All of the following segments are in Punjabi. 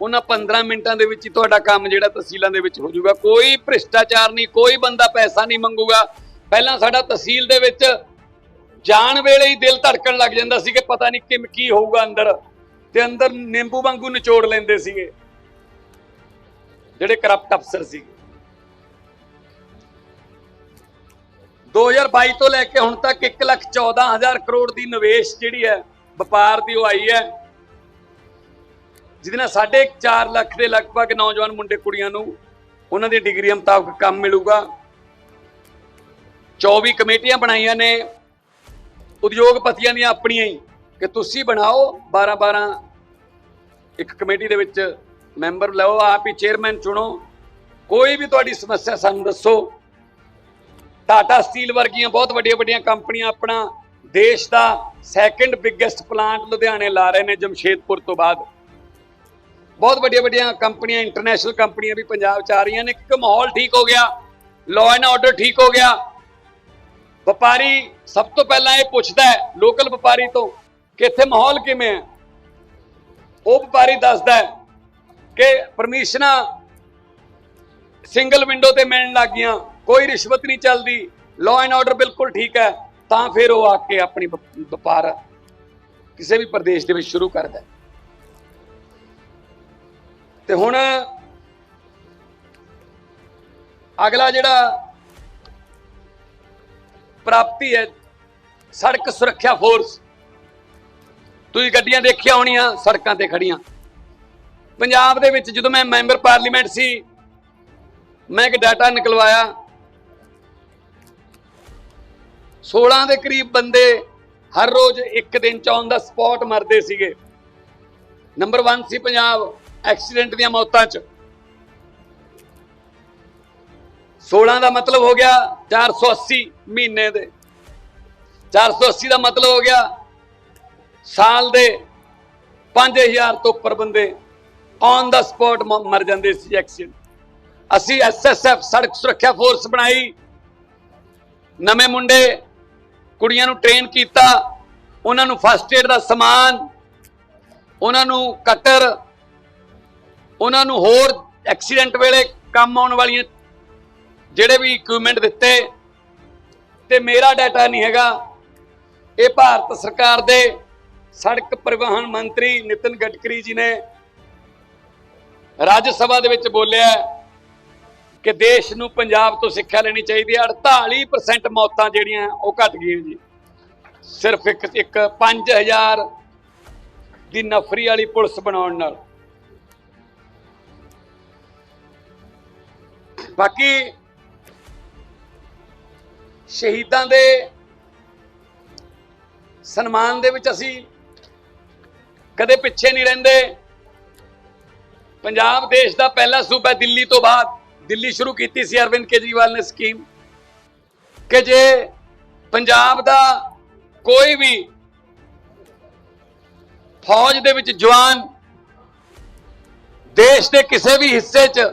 ਉਹਨਾਂ 15 ਮਿੰਟਾਂ ਦੇ ਵਿੱਚ ਹੀ ਤੁਹਾਡਾ ਕੰਮ ਜਿਹੜਾ ਤਹਿਸੀਲਾਂ ਦੇ ਵਿੱਚ ਹੋ ਜਾਊਗਾ। ਕੋਈ ਭ੍ਰਿਸ਼ਟਾਚਾਰ ਨਹੀਂ, ਕੋਈ ਬੰਦਾ ਪੈਸਾ ਨਹੀਂ ਮੰਗੂਗਾ। ਪਹਿਲਾਂ ਸਾਡਾ ਤਹਿਸੀਲ ਦੇ ਵਿੱਚ ਜਾਣ ਵੇਲੇ ਹੀ ਦਿਲ ਧੜਕਣ ਲੱਗ ਜਾਂਦਾ ਸੀ ਕਿ ਪਤਾ ਨਹੀਂ ਕਿਮ ਕੀ ਹੋਊਗਾ ਅੰਦਰ। ਤੇ ਅੰਦਰ ਨਿੰਬੂ ਵਾਂਗੂ ਨਿਚੋੜ ਲੈਂਦੇ ਸੀਗੇ। ਜਿਹੜੇ ਕਰਪਟ ਅਫਸਰ ਸੀ 2022 ਤੋਂ ਲੈ ਕੇ ਹੁਣ ਤੱਕ 114000 ਕਰੋੜ ਦੀ ਨਿਵੇਸ਼ ਜਿਹੜੀ ਹੈ, ਵਪਾਰ ਦੀ ਉਹ ਆਈ ਹੈ। ਜਿਹਦੇ ਨਾਲ ਸਾਢੇ 4 ਲੱਖ ਦੇ ਲਗਭਗ ਨੌਜਵਾਨ ਮੁੰਡੇ ਕੁੜੀਆਂ ਨੂੰ ਉਹਨਾਂ ਦੀ ਡਿਗਰੀਆਂ ਮੁਤਾਬਕ ਕੰਮ ਮਿਲੂਗਾ। 24 ਕਮੇਟੀਆਂ ਬਣਾਈਆਂ ਨੇ। ਉਦਯੋਗਪਤੀਆਂ ਦੀਆਂ ਆਪਣੀਆਂ ਹੀ ਕਿ ਤੁਸੀਂ ਬਣਾਓ। 12 12 ਇੱਕ ਕਮੇਟੀ ਦੇ ਵਿੱਚ ਮੈਂਬਰ ਲਓ, ਆਪ ਹੀ ਚੇਅਰਮੈਨ ਚੁਣੋ। ਕੋਈ ਵੀ ਤੁਹਾਡੀ ਸਮੱਸਿਆ ਸਾਨੂੰ ਦੱਸੋ। ਟਾਟਾ ਸਟੀਲ ਵਰਗੀਆਂ ਬਹੁਤ ਵੱਡੀਆਂ ਵੱਡੀਆਂ ਕੰਪਨੀਆਂ ਆਪਣਾ ਦੇਸ਼ ਦਾ ਸੈਕੰਡ ਬਿਗੇਸਟ ਪਲਾਂਟ ਲੁਧਿਆਣੇ ਲਾ ਰਹੇ ਨੇ ਜਮਸ਼ੇਦਪੁਰ ਤੋਂ ਬਾਅਦ। ਬਹੁਤ ਵੱਡੀਆਂ ਵੱਡੀਆਂ ਕੰਪਨੀਆਂ ਇੰਟਰਨੈਸ਼ਨਲ ਕੰਪਨੀਆਂ ਵੀ ਪੰਜਾਬ ਚ ਆ ਰਹੀਆਂ ਨੇ। ਕਿ ਮਾਹੌਲ ਠੀਕ ਹੋ ਗਿਆ ਲਾਅ ਐਂਡ ਆਰਡਰ ਠੀਕ ਹੋ ਗਿਆ। ਵਪਾਰੀ ਸਭ ਤੋਂ ਪਹਿਲਾਂ ਇਹ ਪੁੱਛਦਾ ਹੈ ਲੋਕਲ ਵਪਾਰੀ ਤੋਂ ਕਿ ਇੱਥੇ ਮਾਹੌਲ ਕਿਵੇਂ ਹੈ? ਉਹ ਵਪਾਰੀ ਦੱਸਦਾ ਹੈ ਕਿ ਪਰਮਿਸ਼ਨਾਂ ਸਿੰਗਲ ਵਿੰਡੋ ਤੇ ਮਿਲਣ ਲੱਗ ਗਈਆਂ, ਕੋਈ ਰਿਸ਼ਵਤ ਨਹੀਂ ਚੱਲਦੀ ਲਾਅ ਐਂਡ ਆਰਡਰ ਬਿਲਕੁਲ ਠੀਕ ਹੈ, ਤਾਂ ਫਿਰ ਉਹ ਆ ਕੇ ਆਪਣੀ ਵਪ- ਵਪਾਰ ਕਿਸੇ ਵੀ ਪ੍ਰਦੇਸ਼ ਦੇ ਵਿੱਚ ਸ਼ੁਰੂ ਕਰਦਾ ਹੈ। ਤੇ ਹੁਣ ਅਗਲਾ ਜਿਹੜਾ ਪ੍ਰਾਪਤੀ ਹੈ, ਸੜਕ ਸੁਰੱਖਿਆ ਫੋਰਸ ਤੁਸੀਂ ਗੱਡੀਆਂ ਦੇਖੀਆਂ ਹੋਣੀਆਂ, ਸੜਕਾਂ ਤੇ ਖੜੀਆਂ ਪੰਜਾਬ ਦੇ ਵਿੱਚ ਜਦੋਂ ਮੈਂ ਮੈਂਬਰ ਪਾਰਲੀਮੈਂਟ ਸੀ, ਮੈਂ ਇੱਕ ਡਾਟਾ ਨਿਕਲਵਾਇਆ। 16 ਦੇ ਕਰੀਬ ਬੰਦੇ ਹਰ ਰੋਜ਼ ਇੱਕ ਦਿਨ ਚ ਔਨ ਦਾ ਸਪੌਟ ਮਰਦੇ ਸੀਗੇ। ਨੰਬਰ 1 ਸੀ ਪੰਜਾਬ। ਐਕਸੀਡੈਂਟ ਦੀਆਂ ਮੌਤਾਂ ਚ। 16 ਦਾ ਮਤਲਬ ਹੋ ਗਿਆ 480 ਮਹੀਨੇ ਦੇ। 480 ਦਾ ਮਤਲਬ ਹੋ ਗਿਆ ਸਾਲ ਦੇ 5000 ਤੋਂ ਉੱਪਰ ਬੰਦੇ ਔਨ ਦਾ ਸਪੌਟ ਮਰ ਜਾਂਦੇ ਸੀ ਐਕਸੀਡੈਂਟ ਅਸੀਂ ਐਸਐਸਐਫ ਸੜਕ ਸੁਰੱਖਿਆ ਫੋਰਸ ਬਣਾਈ। ਨਵੇਂ ਮੁੰਡੇ ਕੁੜੀਆਂ ਨੂੰ ਟ੍ਰੇਨ ਕੀਤਾ। ਉਹਨਾਂ ਨੂੰ ਫਸਟ ਏਡ ਦਾ ਸਮਾਨ। ਉਹਨਾਂ ਨੂੰ ਕਟਰ ਉਹਨਾਂ ਨੂੰ ਹੋਰ ਐਕਸੀਡੈਂਟ ਵੇਲੇ ਕੰਮ ਆਉਣ ਵਾਲੀਆਂ ਜਿਹੜੇ ਵੀ ਇਕਵਿਪਮੈਂਟ ਦਿੱਤੇ, ਤੇ ਮੇਰਾ ਡਾਟਾ ਨਹੀਂ ਹੈਗਾ। ਇਹ ਭਾਰਤ ਸਰਕਾਰ ਦੇ ਸੜਕ ਪਰਿਵਹਨ ਮੰਤਰੀ ਨਿਤਿਨ ਗਡਕਰੀ ਜੀ ਨੇ ਰਾਜ ਸਭਾ ਦੇ ਵਿੱਚ ਬੋਲਿਆ ਕਿ ਦੇਸ਼ ਨੂੰ ਪੰਜਾਬ ਤੋਂ ਸਿੱਖਿਆ ਲੈਣੀ ਚਾਹੀਦੀ ਹੈ। 48% ਮੌਤਾਂ ਜਿਹੜੀਆਂ, ਉਹ ਘਟ ਗਈਆਂ ਜੀ। ਸਿਰਫ ਇੱਕ ਇੱਕ 5000 ਦੀ ਨਫਰੀ ਵਾਲੀ ਪੁਲਿਸ ਬਣਾਉਣ ਨਾਲ। ਬਾਕੀ ਸ਼ਹੀਦਾਂ ਦੇ ਸਨਮਾਨ ਦੇ ਵਿੱਚ ਅਸੀਂ ਕਦੇ ਪਿੱਛੇ ਨਹੀਂ ਰਹਿੰਦੇ। ਪੰਜਾਬ ਦੇਸ਼ ਦਾ ਪਹਿਲਾ ਸੂਬਾ ਦਿੱਲੀ ਤੋਂ ਬਾਅਦ। ਦਿੱਲੀ ਸ਼ੁਰੂ ਕੀਤੀ ਸੀ ਅਰਵਿੰਦ ਕੇਜਰੀਵਾਲ ਨੇ ਸਕੀਮ ਕਿ ਜੇ ਪੰਜਾਬ ਦਾ ਕੋਈ ਵੀ ਫੌਜ ਦੇ ਵਿੱਚ ਜਵਾਨ ਦੇਸ਼ ਦੇ ਕਿਸੇ ਵੀ ਹਿੱਸੇ 'ਚ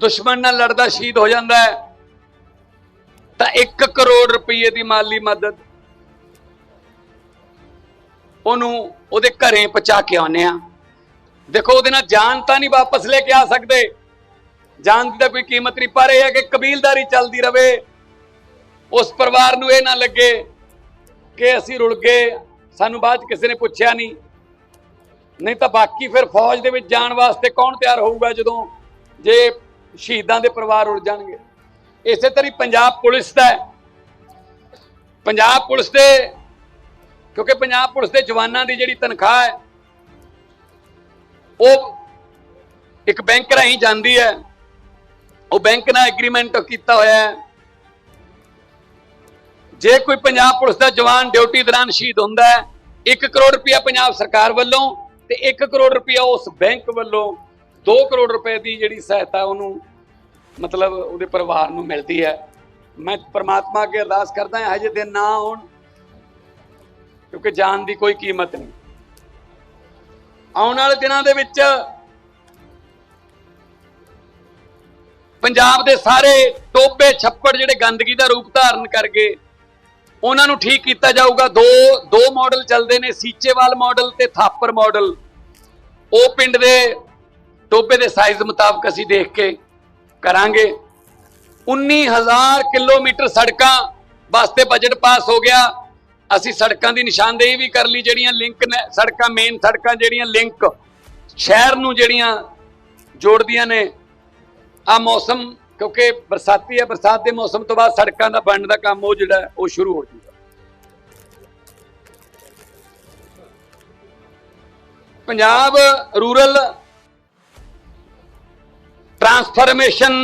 ਦੁਸ਼ਮਣ ਨਾਲ ਲੜਦਾ, ਸ਼ਹੀਦ ਹੋ ਜਾਂਦਾ ਹੈ। ਤਾਂ 1 ਕਰੋੜ ਰੁਪਏ ਦੀ ਮਾਲੀ ਮਦਦ। ਉਹਨੂੰ ਉਹਦੇ ਘਰੇ ਪਹੁੰਚਾ ਕੇ ਆਉਨੇ ਆ ਦੇਖੋ, ਉਹਦੇ ਨਾਲ ਜਾਨ ਤਾਂ ਨਹੀਂ ਵਾਪਸ ਲੈ ਕੇ ਆ ਸਕਦੇ। ਜਾਨ ਦੀ ਤਾਂ ਕੋਈ ਕੀਮਤ ਨਹੀਂ, ਪਰ ਇਹ ਹੈ ਕਿ ਕਬੀਲਦਾਰੀ ਚੱਲਦੀ ਰਵੇ। ਉਸ ਪਰਿਵਾਰ ਨੂੰ ਇਹ ਨਾ ਲੱਗੇ ਕਿ ਅਸੀਂ ਰੁਲ ਗਏ, ਸਾਨੂੰ ਬਾਅਦ 'ਚ ਕਿਸੇ ਨੇ ਪੁੱਛਿਆ ਨਹੀਂ। ਨਹੀਂ ਤਾਂ ਬਾਕੀ ਫਿਰ ਫੌਜ ਦੇ ਵਿੱਚ ਜਾਣ ਵਾਸਤੇ ਕੌਣ ਤਿਆਰ ਹੋਊਗਾ ਜਦੋਂ ਜੇ ਸ਼ਹੀਦਾਂ ਦੇ ਪਰਿਵਾਰ ਉੜ ਜਾਣਗੇ। ਇਸੇ ਤਰ੍ਹਾਂ ਹੀ ਪੰਜਾਬ ਪੁਲਿਸ ਦਾ ਪੰਜਾਬ ਪੁਲਿਸ ਦੇ, ਕਿਉਂਕਿ ਪੰਜਾਬ ਪੁਲਿਸ ਦੇ ਜਵਾਨਾਂ ਦੀ ਜਿਹੜੀ ਤਨਖਾਹ ਹੈ, ਉਹ ਇੱਕ ਬੈਂਕ ਰਾਹੀਂ ਜਾਂਦੀ ਹੈ। ਉਹ ਬੈਂਕ ਨਾਲ ਐਗਰੀਮੈਂਟ ਕੀਤਾ ਹੋਇਆ ਹੈ। ਜੇ ਕੋਈ ਪੰਜਾਬ ਪੁਲਿਸ ਦਾ ਜਵਾਨ ਡਿਊਟੀ ਦੌਰਾਨ ਸ਼ਹੀਦ ਹੁੰਦਾ ਹੈ 1 ਕਰੋੜ ਰੁਪਇਆ ਪੰਜਾਬ ਸਰਕਾਰ ਵੱਲੋਂ ਤੇ 1 ਕਰੋੜ ਰੁਪਇਆ ਉਸ ਬੈਂਕ ਵੱਲੋਂ 2 ਕਰੋੜ ਰੁਪਏ ਦੀ ਜਿਹੜੀ ਸਹਾਇਤਾ ਉਹਨੂੰ, ਮਤਲਬ ਉਹਦੇ ਪਰਿਵਾਰ ਨੂੰ ਮਿਲਦੀ ਹੈ। ਮੈਂ ਪ੍ਰਮਾਤਮਾ ਅੱਗੇ ਅਰਦਾਸ ਕਰਦਾ ਹਾਂ, ਹਜੇ ਦਿਨ ਨਾ ਆਉਣ, ਕਿਉਂਕਿ ਜਾਨ ਦੀ ਕੋਈ ਕੀਮਤ ਨਹੀਂ। ਆਉਣ ਵਾਲੇ ਦਿਨਾਂ ਦੇ ਵਿੱਚ ਪੰਜਾਬ ਦੇ ਸਾਰੇ ਟੋਬੇ ਛੱਪੜ ਜਿਹੜੇ ਗੰਦਗੀ ਦਾ ਰੂਪ ਧਾਰਨ ਕਰ ਗਏ ਉਹਨਾਂ ਨੂੰ ਠੀਕ ਕੀਤਾ ਜਾਊਗਾ। ਦੋ ਦੋ ਮਾਡਲ ਚੱਲਦੇ ਨੇ, ਸੀਚੇਵਾਲ ਮਾਡਲ ਤੇ ਥਾਪਰ ਮਾਡਲ ਉਹ ਪਿੰਡ ਦੇ ਟੋਬੇ ਦੇ ਸਾਈਜ਼ ਮੁਤਾਬਕ ਅਸੀਂ ਦੇਖ ਕੇ ਕਰਾਂਗੇ। 19000 ਕਿਲੋਮੀਟਰ ਸੜਕਾਂ ਵਾਸਤੇ ਬਜਟ ਪਾਸ ਹੋ ਗਿਆ। ਅਸੀਂ ਸੜਕਾਂ ਦੀ ਨਿਸ਼ਾਨਦੇਹੀ ਵੀ ਕਰ ਲਈ, ਜਿਹੜੀਆਂ ਲਿੰਕ ਨੇ, ਸੜਕਾਂ ਮੇਨ ਸੜਕਾਂ ਜਿਹੜੀਆਂ ਲਿੰਕ ਸ਼ਹਿਰ ਨੂੰ ਜਿਹੜੀਆਂ ਜੋੜਦੀਆਂ ਨੇ। ਆ ਮੌਸਮ, ਕਿਉਂਕਿ ਬਰਸਾਤੀ ਹੈ, ਬਰਸਾਤ ਦੇ ਮੌਸਮ ਤੋਂ ਬਾਅਦ ਸੜਕਾਂ ਦਾ ਬਣਨ ਦਾ ਕੰਮ ਉਹ ਜਿਹੜਾ, ਉਹ ਸ਼ੁਰੂ ਹੋ ਜੂਗਾ Punjab rural transformation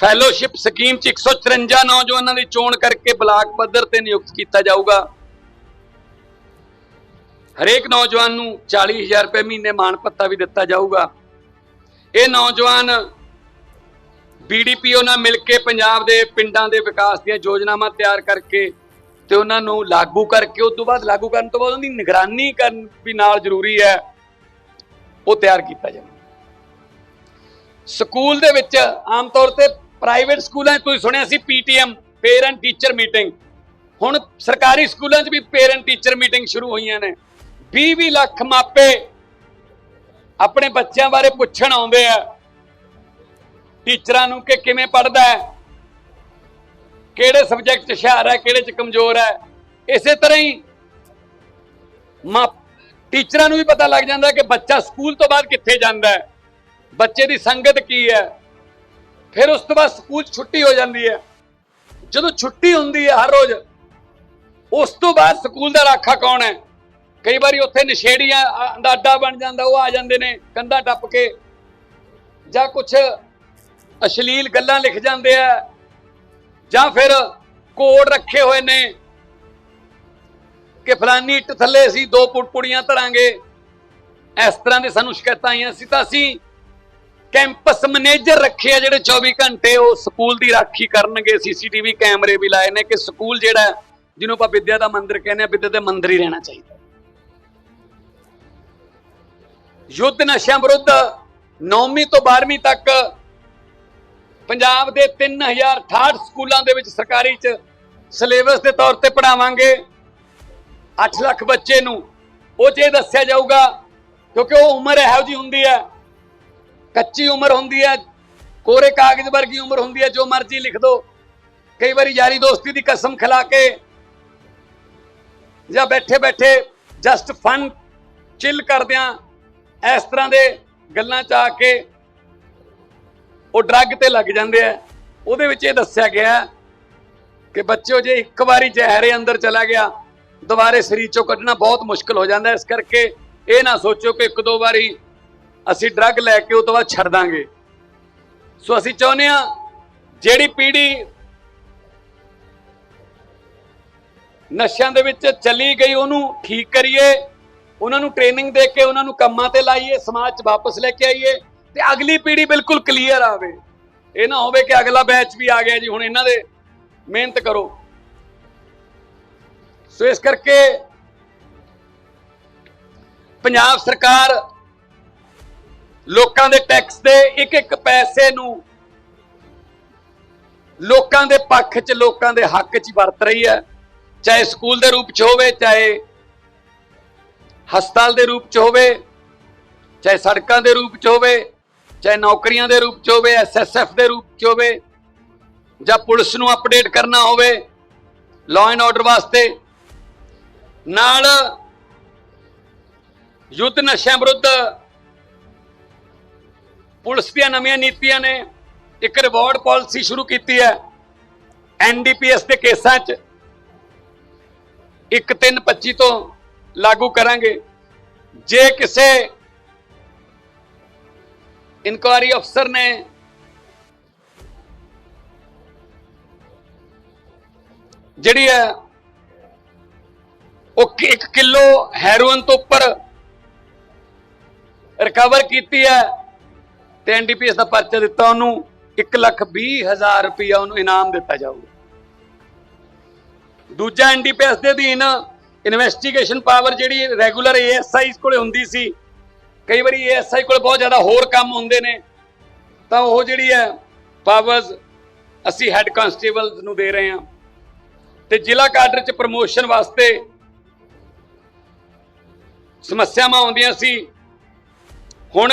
fellowship scheme ਚ 154 ਨੌਜਵਾਨਾਂ ਦੀ ਚੋਣ ਕਰਕੇ ਬਲਾਕ ਪੱਧਰ ਤੇ ਨਿਯੁਕਤ ਕੀਤਾ ਜਾਊਗਾ। ਹਰੇਕ ਨੌਜਵਾਨ ਨੂੰ 40000 ਰੁਪਏ ਮਹੀਨੇ ਮਾਣ ਭੱਤਾ ਵੀ ਦਿੱਤਾ ਜਾਊਗਾ। ਇਹ ਨੌਜਵਾਨ ਬੀਡੀਪੀਓ ਨਾਲ ਮਿਲ ਕੇ ਪੰਜਾਬ ਦੇ ਪਿੰਡਾਂ ਦੇ ਵਿਕਾਸ ਦੀਆਂ ਯੋਜਨਾਵਾਂ ਤਿਆਰ ਕਰਕੇ ਤੇ ਉਹਨਾਂ ਨੂੰ ਲਾਗੂ ਕਰਕੇ ਉਸ ਤੋਂ ਬਾਅਦ ਲਾਗੂ ਕਰਨ ਤੋਂ ਬਾਅਦ ਉਹਦੀ ਨਿਗਰਾਨੀ ਕਰਨ ਵੀ ਨਾਲ ਜ਼ਰੂਰੀ ਹੈ, ਉਹ ਤਿਆਰ ਕੀਤਾ ਜਾਵੇ। ਸਕੂਲ ਦੇ ਵਿੱਚ ਆਮ ਤੌਰ ਤੇ ਪ੍ਰਾਈਵੇਟ ਸਕੂਲਾਂ 'ਚ ਤੁਸੀਂ ਸੁਣਿਆ ਸੀ ਪੀਟੀਐਮ ਪੇਰੈਂਟ ਟੀਚਰ ਮੀਟਿੰਗ ਹੁਣ ਸਰਕਾਰੀ ਸਕੂਲਾਂ 'ਚ ਵੀ ਪੇਰੈਂਟ ਟੀਚਰ ਮੀਟਿੰਗ ਸ਼ੁਰੂ ਹੋਈਆਂ ਨੇ। 20-20 ਲੱਖ ਮਾਪੇ ਆਪਣੇ ਬੱਚਿਆਂ ਬਾਰੇ ਪੁੱਛਣ ਆਉਂਦੇ ਆ। ਟੀਚਰਾਂ ਨੂੰ ਕਿ ਕਿਵੇਂ ਪੜਦਾ ਹੈ? ਕਿਹੜੇ ਸਬਜੈਕਟ 'ਚ ਹੁਸ਼ਿਆਰ ਹੈ, ਕਿਹੜੇ 'ਚ ਕਮਜ਼ੋਰ ਹੈ? ਇਸੇ ਤਰ੍ਹਾਂ ਹੀ ਮਾ ਟੀਚਰਾਂ ਨੂੰ ਵੀ ਪਤਾ ਲੱਗ ਜਾਂਦਾ ਕਿ ਬੱਚਾ ਸਕੂਲ ਤੋਂ ਬਾਅਦ ਕਿੱਥੇ ਜਾਂਦਾ ਹੈ। ਬੱਚੇ ਦੀ ਸੰਗਤ ਕੀ ਹੈ? ਫਿਰ ਉਸ ਤੋਂ ਬਾਅਦ ਸਕੂਲ 'ਚ ਛੁੱਟੀ ਹੋ ਜਾਂਦੀ ਹੈ। ਜਦੋਂ ਛੁੱਟੀ ਹੁੰਦੀ ਹੈ ਹਰ ਰੋਜ਼, ਉਸ ਤੋਂ ਬਾਅਦ ਸਕੂਲ ਦਾ ਰਾਖਾ ਕੌਣ ਹੈ? ਕਈ ਵਾਰੀ ਉੱਥੇ ਨਸ਼ੇੜੀਆਂ ਆ- ਦਾ ਅੱਡਾ ਬਣ ਜਾਂਦਾ, ਉਹ ਆ ਜਾਂਦੇ ਨੇ, ਕੰਧਾਂ ਟੱਪ ਕੇ। ਜਾਂ ਕੁਝ ਅਸ਼ਲੀਲ ਗੱਲਾਂ ਲਿਖ ਜਾਂਦੇ ਆ, ਜਾਂ ਫਿਰ ਕੋਡ ਰੱਖੇ ਹੋਏ ਨੇ ਕਿ ਫਲਾਨੀ ਇੱਟ ਥੱਲੇ ਅਸੀਂ ਦੋ ਪੁੜਪੁੜੀਆਂ ਧਰਾਂਗੇ। ਇਸ ਤਰ੍ਹਾਂ ਦੇ ਸਾਨੂੰ ਸ਼ਿਕਾਇਤਾਂ ਆਈਆਂ ਸੀ ਤਾਂ ਅਸੀਂ ਕੈਂਪਸ ਮੈਨੇਜਰ ਰੱਖੇ ਆ ਜਿਹੜੇ 24 ਘੰਟੇ, ਉਹ ਸਕੂਲ ਦੀ ਰਾਖੀ ਕਰਨਗੇ। ਸੀਸੀਟੀਵੀ ਕੈਮਰੇ ਵੀ ਲਾਏ ਨੇ ਕਿ ਸਕੂਲ ਜਿਹੜਾ ਜਿਹਨੂੰ ਆਪਾਂ ਵਿਦਿਆ ਦਾ ਮੰਦਿਰ ਕਹਿੰਦੇ ਆ, ਵਿਦਿਆ ਦੇ ਮੰਦਿਰ ਹੀ ਰਹਿਣਾ ਚਾਹੀਦਾ। ਯੁੱਧ ਨਸ਼ਿਆਂ ਵਿਰੁੱਧ 9ਵੀਂ ਤੋਂ 12ਵੀਂ ਤੱਕ ਪੰਜਾਬ ਦੇ 3068 ਸਕੂਲਾਂ ਦੇ ਵਿੱਚ ਸਰਕਾਰੀ ਚ ਸਿਲੇਬਸ ਦੇ ਤੌਰ ਤੇ ਪੜਾਵਾਂਗੇ 8 ਲੱਖ ਬੱਚੇ ਨੂੰ, ਉਹ 'ਚ ਇਹ ਦੱਸਿਆ ਜਾਊਗਾ, ਕਿਉਂਕਿ ਉਹ ਉਮਰ ਇਹੋ ਜੀ ਹੁੰਦੀ ਹੈ ਕੱਚੀ ਉਮਰ ਹੁੰਦੀ ਹੈ, ਕੋਰੇ ਕਾਗਜ਼ ਵਰਗੀ ਉਮਰ ਹੁੰਦੀ ਹੈ, ਜੋ ਮਰਜ਼ੀ ਲਿਖ ਦੋ। ਕਈ ਵਾਰੀ ਯਾਰੀ ਦੋਸਤੀ ਦੀ ਕਸਮ ਖਿਲਾ ਕੇ ਜਾਂ ਬੈਠੇ ਬੈਠੇ ਜਸਟ ਫਨ ਚਿਲ ਕਰਦਿਆਂ ਇਸ ਤਰ੍ਹਾਂ ਦੇ ਗੱਲਾਂ ਚ ਆ ਕੇ ਉਹ ਡਰੱਗ ਤੇ ਲੱਗ ਜਾਂਦੇ ਆ। ਉਹਦੇ ਵਿੱਚ ਇਹ ਦੱਸਿਆ ਗਿਆ ਕਿ ਬੱਚਿਓ, ਜੇ ਇੱਕ ਵਾਰੀ ਜ਼ਹਿਰੇ ਅੰਦਰ ਚਲਾ ਗਿਆ, ਦੁਬਾਰੇ ਸਰੀਰ ਚੋਂ ਕੱਢਣਾ ਬਹੁਤ ਮੁਸ਼ਕਲ ਹੋ ਜਾਂਦਾ ਇਸ ਕਰਕੇ ਇਹ ਨਾ ਸੋਚੋ ਕਿ ਇੱਕ ਦੋ ਵਾਰੀ ਅਸੀਂ ਡਰੱਗ ਲੈ ਕੇ ਉਹ ਤੋਂ ਬਾਅਦ ਛੱਡ ਦਾਂਗੇ। ਸੋ ਅਸੀਂ ਚਾਹੁੰਦੇ ਆ ਜਿਹੜੀ ਪੀੜ੍ਹੀ ਨਸ਼ਿਆਂ ਦੇ ਵਿੱਚ ਚਲੀ ਗਈ, ਉਹਨੂੰ ਠੀਕ ਕਰੀਏ, ਉਹਨਾਂ ਨੂੰ ਟ੍ਰੇਨਿੰਗ ਦੇ ਕੇ, ਉਹਨਾਂ ਨੂੰ ਕੰਮਾਂ ਤੇ ਲਾਈਏ, ਸਮਾਜ 'ਚ ਵਾਪਸ ਲੈ ਕੇ ਆਈਏ ਤੇ ਅਗਲੀ ਪੀੜ੍ਹੀ ਬਿਲਕੁਲ ਕਲੀਅਰ ਆਵੇ। ਇਹ ਨਾ ਹੋਵੇ ਕਿ ਅਗਲਾ ਬੈਚ ਵੀ ਆ ਗਿਆ ਜੀ, ਹੁਣ ਇਹਨਾਂ ਦੇ ਮਿਹਨਤ ਕਰੋ। ਸੋ ਇਸ ਕਰਕੇ ਪੰਜਾਬ ਸਰਕਾਰ ਲੋਕਾਂ ਦੇ ਟੈਕਸ ਦੇ ਇੱਕ ਇੱਕ ਪੈਸੇ ਨੂੰ ਲੋਕਾਂ ਦੇ ਪੱਖ 'ਚ ਲੋਕਾਂ ਦੇ ਹੱਕ 'ਚ ਵਰਤ ਰਹੀ ਹੈ। ਚਾਹੇ ਸਕੂਲ ਦੇ ਰੂਪ 'ਚ ਹੋਵੇ, ਚਾਹੇ ਹਸਪਤਾਲ ਦੇ ਰੂਪ 'ਚ ਹੋਵੇ, ਚਾਹੇ ਸੜਕਾਂ ਦੇ ਰੂਪ 'ਚ ਹੋਵੇ, ਚਾਹੇ ਨੌਕਰੀਆਂ ਦੇ ਰੂਪ 'ਚ ਹੋਵੇ ਐਸਐਸਐਫ ਦੇ ਰੂਪ 'ਚ ਹੋਵੇ, ਜਾਂ ਪੁਲਿਸ ਨੂੰ ਅਪਡੇਟ ਕਰਨਾ ਹੋਵੇ ਲਾਅ ਐਂਡ ਆਰਡਰ ਵਾਸਤੇ, ਨਾਲ ਯੁੱਧ ਨਸ਼ਿਆਂ ਵਿਰੁੱਧ ਪੁਲਿਸ ਦੀਆਂ ਨਵੀਆਂ ਨੀਤੀਆਂ ਨੇ। ਇੱਕ ਰਿਵਾਰਡ ਪਾਲਿਸੀ ਸ਼ੁਰੂ ਕੀਤੀ ਹੈ ਐਨਡੀਪੀਐਸ ਦੇ ਕੇਸਾਂ 'ਚ। 1/3/25 ਤੋਂ ਲਾਗੂ ਕਰਾਂਗੇ। ਜੇ ਕਿਸੇ ਇਨਕੁਆਰੀ ਅਫਸਰ ਨੇ ਜਿਹੜੀ ਹੈ ਉਹ 1 ਕਿਲੋ ਹੈਰੋਇਨ ਤੋਂ ਉੱਪਰ ਰਿਕਵਰ ਕੀਤੀ ਹੈ ਤੇ ਐਨਡੀਪੀਐਸ ਦਾ ਪਰਚਾ ਦਿੱਤਾ ਉਹਨੂੰ 1 ਲੱਖ 20 ਹਜ਼ਾਰ ਰੁਪਇਆ ਉਹਨੂੰ ਇਨਾਮ ਦਿੱਤਾ ਜਾਊਗਾ। ਦੂਜਾ ਐਨਡੀਪੀਐਸ ਦੇ ਅਧੀਨ ਇਨਵੈਸਟੀਗੇਸ਼ਨ ਪਾਵਰ ਜਿਹੜੀ ਰੈਗੂਲਰ ਏਐਸਆਈ ਕੋਲੇ ਹੁੰਦੀ ਸੀ, ਕਈ ਵਾਰੀ ਏਐਸਆਈ ਕੋਲ ਬਹੁਤ ਜ਼ਿਆਦਾ ਹੋਰ ਕੰਮ ਹੁੰਦੇ ਨੇ, ਤਾਂ ਉਹ ਜਿਹੜੀ ਹੈ ਪਾਵਰਸ ਅਸੀਂ ਹੈੱਡ ਕਾਂਸਟੇਬਲਸ ਨੂੰ ਦੇ ਰਹੇ ਹਾਂ। ਤੇ ਜ਼ਿਲ੍ਹਾ ਕਾਡਰ ਚ ਪ੍ਰਮੋਸ਼ਨ ਵਾਸਤੇ ਸਮੱਸਿਆਵਾਂ ਆਉਂਦੀਆਂ ਸੀ। ਹੁਣ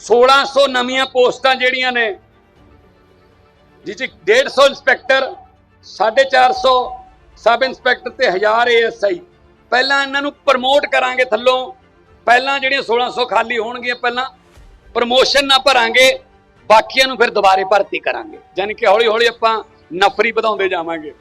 1600 ਨਵੀਆਂ ਪੋਸਟਾਂ ਜਿਹੜੀਆਂ ਨੇ ਜਿਹ 'ਚ 150 ਇੰਸਪੈਕਟਰ 450 ਸਬ ਇੰਸਪੈਕਟਰ ਤੇ 1000 ਏਐਸਆਈ। ਪਹਿਲਾਂ ਇਹਨਾਂ ਨੂੰ ਪ੍ਰਮੋਟ ਕਰਾਂਗੇ ਥੱਲੋਂ। ਪਹਿਲਾਂ ਜਿਹੜੀਆਂ 1600 ਖਾਲੀ ਹੋਣਗੀਆਂ, ਪਹਿਲਾਂ ਪ੍ਰਮੋਸ਼ਨ ਨਾ ਭਰਾਂਗੇ, ਬਾਕੀਆਂ ਨੂੰ ਫਿਰ ਦੁਬਾਰੇ ਭਰਤੀ ਕਰਾਂਗੇ। ਯਾਨੀ ਕਿ ਹੌਲੀ ਹੌਲੀ ਆਪਾਂ ਨਫਰੀ ਵਧਾਉਂਦੇ ਜਾਵਾਂਗੇ।